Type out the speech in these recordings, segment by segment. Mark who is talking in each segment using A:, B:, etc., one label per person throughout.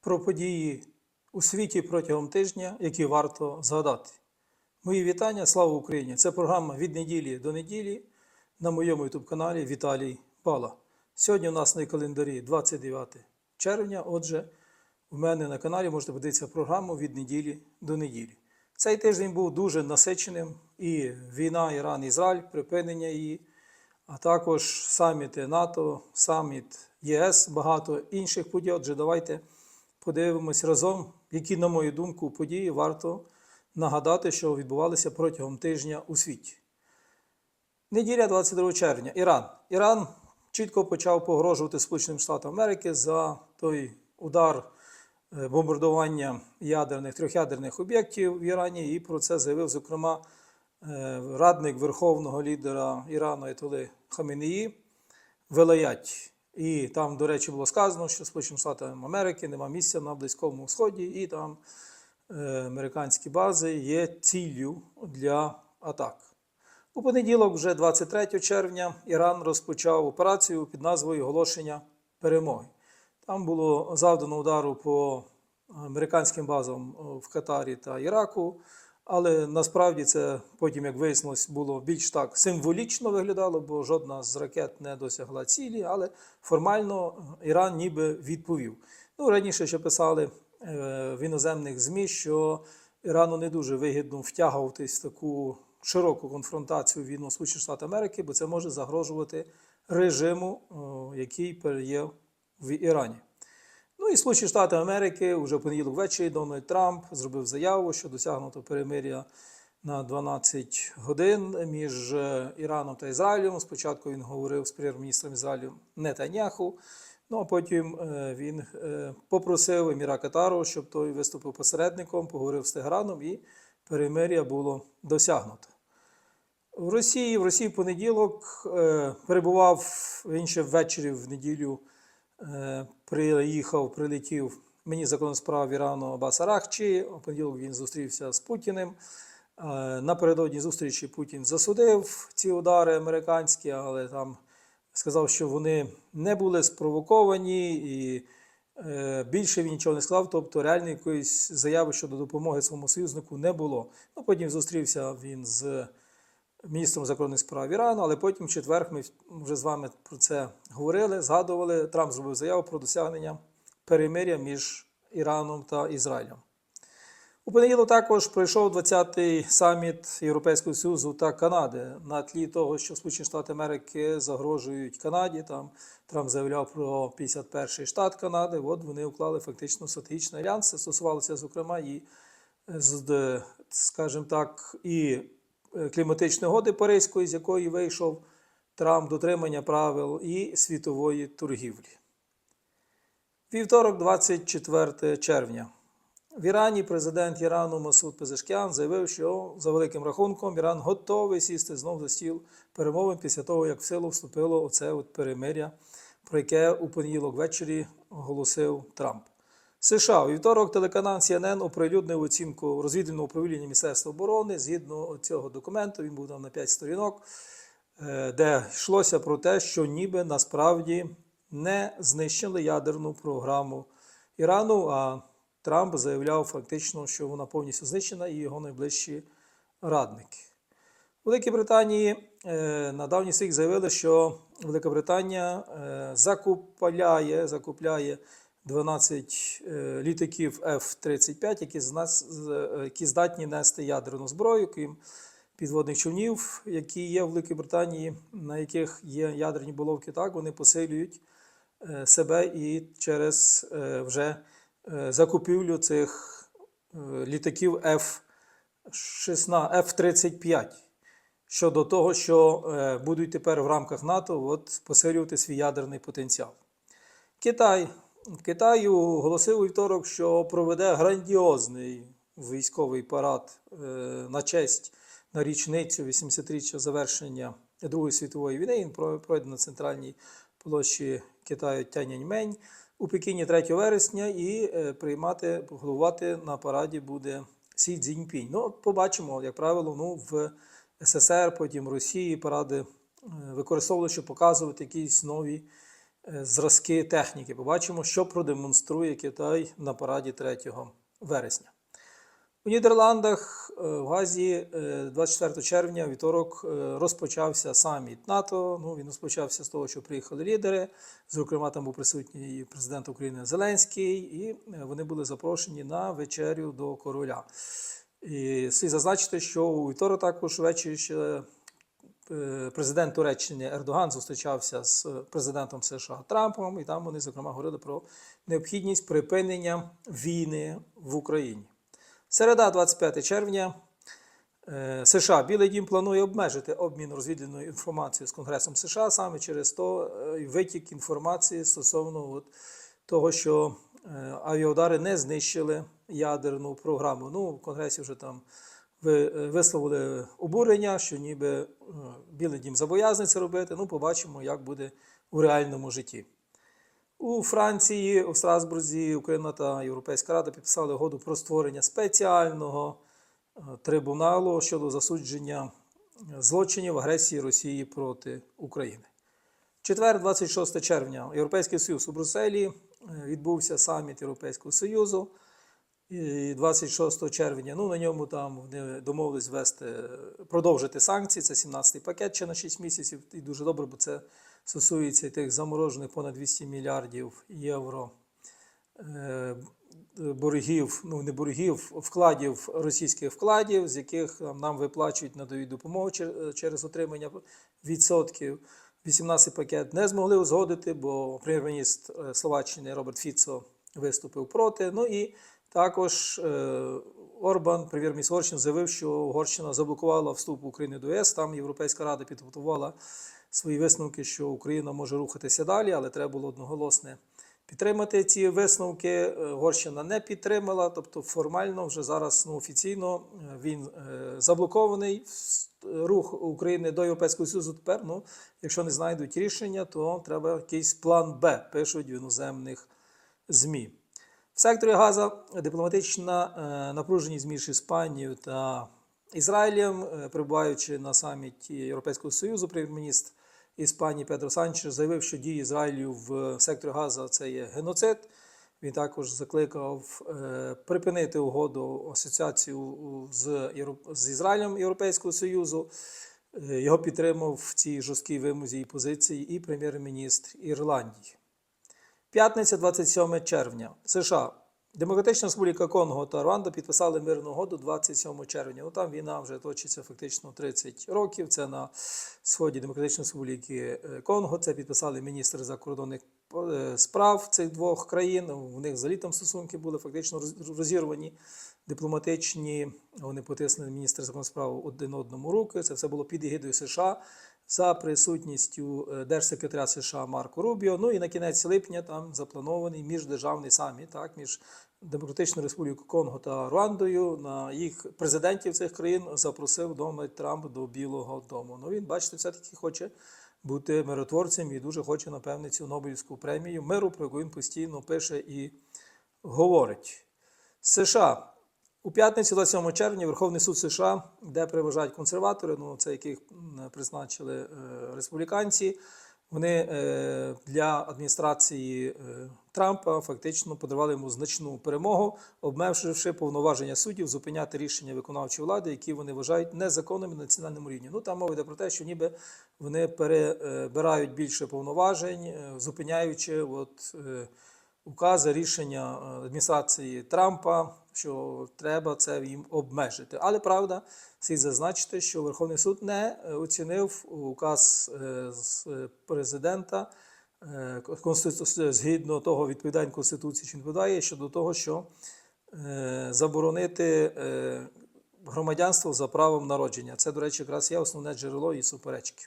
A: про події у світі протягом тижня, які варто згадати. Мої вітання, слава Україні! Це програма від неділі до неділі на моєму youtube каналі Віталій Пала. Сьогодні у нас на календарі 29 червня. Отже, у мене на каналі можете подивитися програму від неділі до неділі. Цей тиждень був дуже насиченим і війна Іран-Ізраїль, припинення її, а також саміти НАТО, саміт ЄС, багато інших подій. Отже, давайте подивимось разом, які, на мою думку, події варто нагадати, що відбувалися протягом тижня у світі. Неділя 22 червня. Іран. Іран чітко почав погрожувати Сполученим Штатам Америки за той удар е, бомбардування ядерних трьохядерних об'єктів в Ірані, і про це заявив, зокрема, е, радник верховного лідера Ірану Айтоли Хамінеї Велаять. І там, до речі, було сказано, що Сполученим Штатам Америки нема місця на Близькому Сході, і там е, американські бази є ціллю для атак. У понеділок, вже 23 червня, Іран розпочав операцію під назвою Оголошення перемоги. Там було завдано удару по американським базам в Катарі та Іраку, але насправді це потім, як вияснилось, було більш так символічно виглядало, бо жодна з ракет не досягла цілі, але формально Іран ніби відповів. Ну, раніше ще писали е, в іноземних ЗМІ, що Ірану не дуже вигідно втягуватись в таку широку конфронтацію війну Сполучених Штатів Америки, бо це може загрожувати режиму, який є в Ірані. Ну і Сполучені Штати Америки вже в понеділок ввечері Дональд Трамп зробив заяву, що досягнуто перемиря на 12 годин між е, Іраном та Ізраїлем. Спочатку він говорив з прем'єр-міністром Ізраїлю Нетаньяху. Ну а потім е, він е, попросив Еміра Катару, щоб той виступив посередником, поговорив з Теграном, і перемиря було досягнуто. В Росії в Росії в понеділок перебував він ще ввечері в неділю. Е, Приїхав, прилетів мені закон справ Ірану Абас Арахчі. У понеділок він зустрівся з Путіним. Е, Напередодні зустрічі Путін засудив ці удари американські, але там сказав, що вони не були спровоковані і е, більше він нічого не сказав. Тобто реальної якоїсь заяви щодо допомоги своєму союзнику не було. Ну, потім зустрівся він з міністром закордонних справ Ірану, але потім в четвер ми вже з вами про це говорили, згадували. Трамп зробив заяву про досягнення перемиря між Іраном та Ізраїлем. У понеділок також пройшов 20-й саміт Європейського Союзу та Канади на тлі того, що Сполучені Штати Америки загрожують Канаді. Там Трамп заявляв про 51-й штат Канади. От вони уклали фактично стратегічний альянс. Це стосувалося, зокрема, і скажімо так, і кліматичної угоди Паризької, з якої вийшов Трамп дотримання правил і світової торгівлі. Вівторок, 24 червня. В Ірані президент Ірану Масуд Пезешкян заявив, що за великим рахунком Іран готовий сісти знов за стіл перемовин після того, як в силу вступило оце от перемиря, про яке у понеділок ввечері оголосив Трамп. США у вівторок телеканал CNN оприлюднив оцінку розвідувального управління Міністерства оборони. Згідно цього документу, він був там на 5 сторінок, е, де йшлося про те, що ніби насправді не знищили ядерну програму Ірану. а Трамп заявляв фактично, що вона повністю знищена і його найближчі радники. У Великій Британії е, на давній світ заявили, що Велика Британія е, закупляє, закупляє 12 е, літаків F-35, які, е, які здатні нести ядерну зброю, крім підводних човнів, які є в Великій Британії, на яких є ядерні головки, так вони посилюють е, себе і через вже закупівлю цих літаків F-16, F-35 щодо того, що будуть тепер в рамках НАТО от, посилювати свій ядерний потенціал. Китай. Китай оголосив у вівторок, що проведе грандіозний військовий парад е, на честь на річницю 80-річчя завершення Другої світової війни. Він пройде на центральній площі Китаю Тяньаньмень у Пекіні 3 вересня і е, приймати, головувати на параді буде Сі Цзіньпінь. Ну, побачимо, як правило, ну, в СССР, потім Росії паради е, використовували, щоб показувати якісь нові зразки техніки. Побачимо, що продемонструє Китай на параді 3 вересня. У Нідерландах е, в Газі е, 24 червня вівторок е, розпочався саміт НАТО. Ну, він розпочався з того, що приїхали лідери. Зокрема, там був присутній президент України Зеленський, і е, вони були запрошені на вечерю до короля. І слід зазначити, що у вівторок також ввечері ще е, президент Туреччини Ердоган зустрічався з президентом США Трампом, і там вони, зокрема, говорили про необхідність припинення війни в Україні. Середа, 25 червня, е, США Білий Дім планує обмежити обмін розвідувальною інформацією з Конгресом США саме через то е, витік інформації стосовно от того, що е, авіаудари не знищили ядерну програму. Ну, в Конгресі вже там ви- е, висловили обурення, що ніби е, Білий Дім зобов'язаний це робити. Ну, побачимо, як буде у реальному житті. У Франції, у Страсбурзі, Україна та Європейська Рада підписали угоду про створення спеціального е, трибуналу щодо засудження злочинів агресії Росії проти України. Четвер, 26 червня, Європейський Союз у Брюсселі відбувся саміт Європейського Союзу. І 26 червня, ну на ньому там вони домовились ввести, продовжити санкції. Це 17-й пакет ще на 6 місяців. І дуже добре, бо це стосується тих заморожених понад 200 мільярдів євро е, боргів, ну не боргів, вкладів російських вкладів, з яких нам виплачують надають допомогу через отримання відсотків. 18 пакет не змогли узгодити, бо прем'єр-міністр е, Словаччини Роберт Фіцо виступив проти. Ну і також е, Орбан, прем'єр-міністр Угорщини, заявив, що Угорщина заблокувала вступ України до ЄС. Там Європейська рада підготувала свої висновки, що Україна може рухатися далі, але треба було одноголосне підтримати ці висновки. Е, Угорщина не підтримала, тобто формально вже зараз ну, офіційно е, він заблокований. Рух України до Європейського Союзу тепер, ну, якщо не знайдуть рішення, то треба якийсь план Б, пишуть в іноземних ЗМІ. Секторі Газа дипломатична е, напруженість між Іспанією та Ізраїлем, е, перебуваючи на саміті Європейського Союзу, прем'єр-міністр Іспанії Педро Санчес заявив, що дії Ізраїлю в секторі Газа це є геноцид. Він також закликав е, припинити угоду асоціацію з, з Ізраїлем Європейського Союзу. Е, Його підтримав в цій жорсткій вимозі і позиції і прем'єр-міністр Ірландії. П'ятниця, 27 червня. США. Демократична Республіка Конго та Руанда підписали мирну угоду 27 червня. Ну там війна вже точиться фактично 30 років. Це на сході Демократичної Республіки е, Конго. Це підписали міністри закордонних е, справ цих двох країн. У них взагалі там стосунки були фактично розірвані дипломатичні. Вони потиснули міністри закордонних справ один одному руки. Це все було під егідою США за присутністю е, держсекретаря США Марко Рубіо. Ну і на кінець липня там запланований міждержавний саміт так, між Демократичною Республікою Конго та Руандою. На їх президентів цих країн запросив Дональд Трамп до Білого Дому. Ну він, бачите, все-таки хоче бути миротворцем і дуже хоче, напевне, цю Нобелівську премію миру, про яку він постійно пише і говорить. США. У п'ятницю, 27 червня, Верховний суд США, де переважають консерватори, ну це яких призначили е, республіканці, вони е, для адміністрації е, Трампа фактично подарували йому значну перемогу, обмеживши повноваження суддів зупиняти рішення виконавчої влади, які вони вважають незаконними на національному рівні. Ну там мова йде про те, що ніби вони перебирають більше повноважень, зупиняючи от. укази, рішення адміністрації Трампа, що треба це їм обмежити. Але правда, слід зазначити, що Верховний суд не е, оцінив указ е, е, президента згідно того відповідань Конституції, чи не відповідає щодо того, що заборонити громадянство за правом народження. Це, до речі, якраз є основне джерело і суперечки.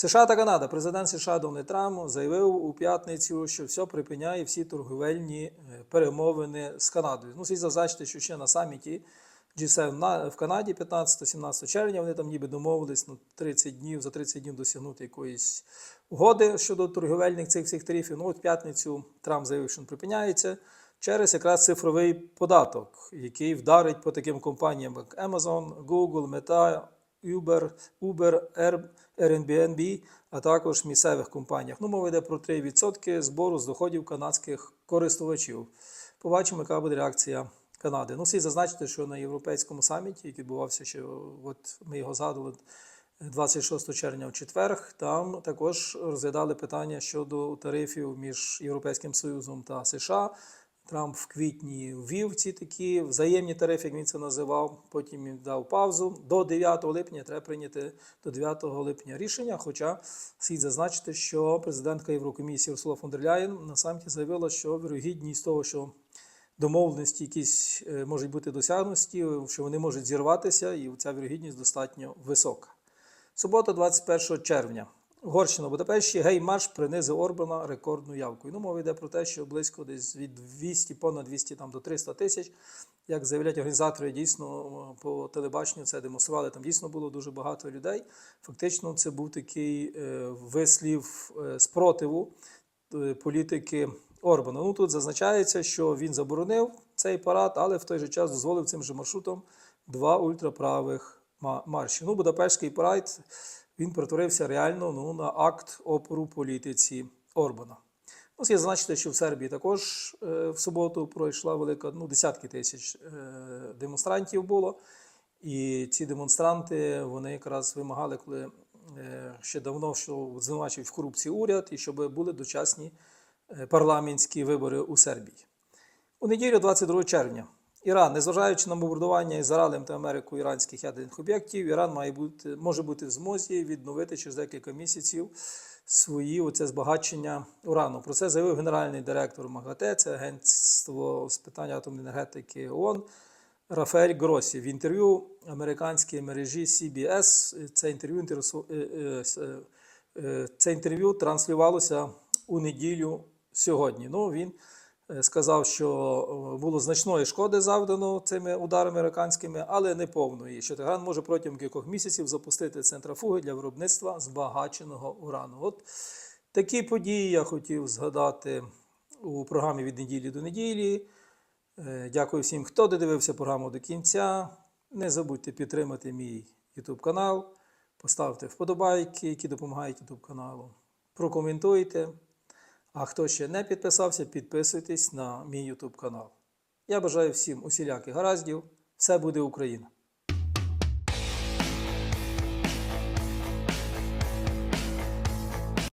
A: США та Канада. Президент США Дональд Трамп заявив у п'ятницю, що все припиняє всі торговельні е, перемовини з Канадою. Ну, слід зазначити, що ще на саміті G7 в Канаді 15-17 червня вони там ніби домовились на 30 днів, за 30 днів досягнути якоїсь угоди щодо торговельних цих всіх тарифів. Ну, от п'ятницю Трамп заявив, що він припиняється через якраз цифровий податок, який вдарить по таким компаніям, як Amazon, Google, Meta, Uber, Uber, Air- Airbnb, а також місцевих компаніях. Ну, мова йде про 3% збору з доходів канадських користувачів. Побачимо, яка буде реакція Канади. Ну, слід зазначити, що на європейському саміті, який відбувався ще, от ми його згадували 26 червня в четвер, там також розглядали питання щодо тарифів між Європейським Союзом та США. Трамп в квітні ввів ці такі взаємні тарифи, як він це називав. Потім він дав паузу. До 9 липня треба прийняти до 9 липня рішення. Хоча слід зазначити, що президентка Єврокомісії Урсула фон дер Ляєн на саміті заявила, що вірогідність того, що домовленості якісь е, можуть бути досягнуті, що вони можуть зірватися, і ця вірогідність достатньо висока. Субота, 21 червня. Угорщина Будапешті гей-марш принизив Орбана рекордну явкою. Ну, мова йде про те, що близько десь від 200, понад 200 там, до 300 тисяч. Як заявляють організатори, дійсно по телебаченню це демонстрували. Там дійсно було дуже багато людей. Фактично, це був такий е, вислів е, спротиву е, політики Орбана. Ну тут зазначається, що він заборонив цей парад, але в той же час дозволив цим же маршрутом два ультраправих марші. Ну, Будапештський парад він перетворився реально ну, на акт опору політиці Орбана. Ну, слід зазначити, що в Сербії також е, в суботу пройшла велика, ну, десятки тисяч е, демонстрантів було. І ці демонстранти вони якраз вимагали, коли е, ще давно що звинувачують в корупції уряд, і щоб були дочасні парламентські вибори у Сербії. У неділю, 22 червня, Іран, незважаючи на бомбардування Ізраїлем та Америкою іранських ядерних об'єктів, Іран має бути, може бути в змозі відновити через декілька місяців свої оце збагачення урану. Про це заявив генеральний директор МАГАТЕ, це агентство з питань атомної енергетики ООН, Рафаель Гросі. В інтерв'ю американській мережі CBS це інтерв'ю інтересу- е, е, е, це інтерв'ю транслювалося у неділю сьогодні. Ну, він сказав, що е, було значної шкоди завдано цими ударами американськими, але не повної. Що Тегран може протягом кількох місяців запустити центрафуги для виробництва збагаченого урану. От такі події я хотів згадати у програмі від неділі до неділі. Е, Дякую всім, хто додивився програму до кінця. Не забудьте підтримати мій YouTube канал, поставте вподобайки, які допомагають YouTube каналу. Прокоментуйте. А хто ще не підписався, підписуйтесь на мій YouTube канал. Я бажаю всім усіляких гараздів. Все буде Україна!